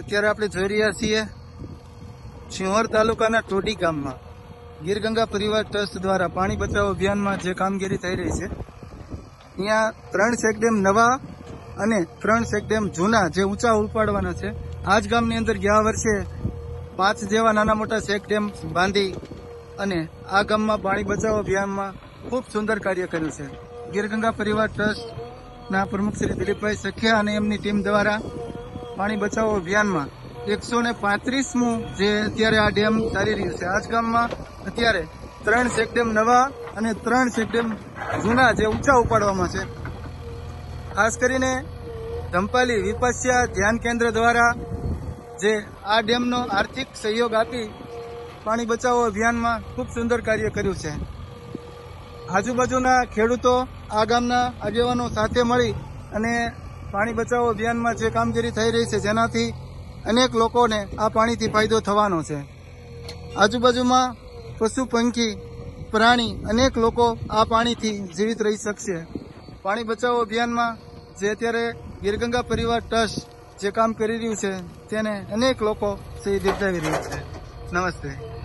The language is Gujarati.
અત્યારે આપણે જોઈ રહ્યા છીએ સિંહોર તાલુકાના ટોડી ગામમાં. ગીરગંગા પરિવાર ટ્રસ્ટ દ્વારા પાણી બચાવો અભિયાનમાં જે કામગીરી થઈ રહી છે અહીંયા ત્રણ ચેકડેમ નવા અને ત્રણ ચેકડેમ જૂના જે ઊંચા ઉપાડવાના છે. આ જ ગામની અંદર ગયા વર્ષે પાંચ જેવા નાના મોટા ચેકડેમ બાંધી અને આ ગામમાં પાણી બચાવો અભિયાનમાં ખૂબ સુંદર કાર્ય કર્યું છે. ગીરગંગા પરિવાર ટ્રસ્ટના પ્રમુખ શ્રી દિલીપભાઈ સખિયા અને એમની ટીમ દ્વારા પાણી બચાવો અભિયાનમાં. એકસો ને પાંત્રીસમું જે અત્યારે આ ડેમ ચાલી રહ્યું છે. આજ ગામમાં અત્યારે ત્રણ સેકડેમ નવા અને ત્રણ સેકડેમ જૂના જે ઊંચા ઉપાડવામાં છે. ખાસ કરીને ધંપાલી વિપસ્યા ધ્યાન કેન્દ્ર દ્વારા જે આ ડેમનો આર્થિક સહયોગ આપી પાણી બચાવો અભિયાનમાં ખૂબ સુંદર કાર્ય કર્યું છે. આજુબાજુના ખેડૂતો આ ગામના આગેવાનો સાથે મળી અને પાણી બચાવો અભિયાનમાં જે કામગીરી થઈ રહી છે જેનાથી અનેક લોકોને આ પાણીથી ફાયદો થવાનો છે. આજુબાજુમાં પશુ, પંખી, પ્રાણી અનેક લોકો આ પાણીથી જીવિત રહી શકશે. પાણી બચાવો અભિયાનમાં જે અત્યારે ગીરગંગા પરિવાર ટ્રસ્ટ જે કામ કરી રહ્યું છે, તેને અનેક લોકો સહી બિરદાવી રહ્યું છે. નમસ્તે.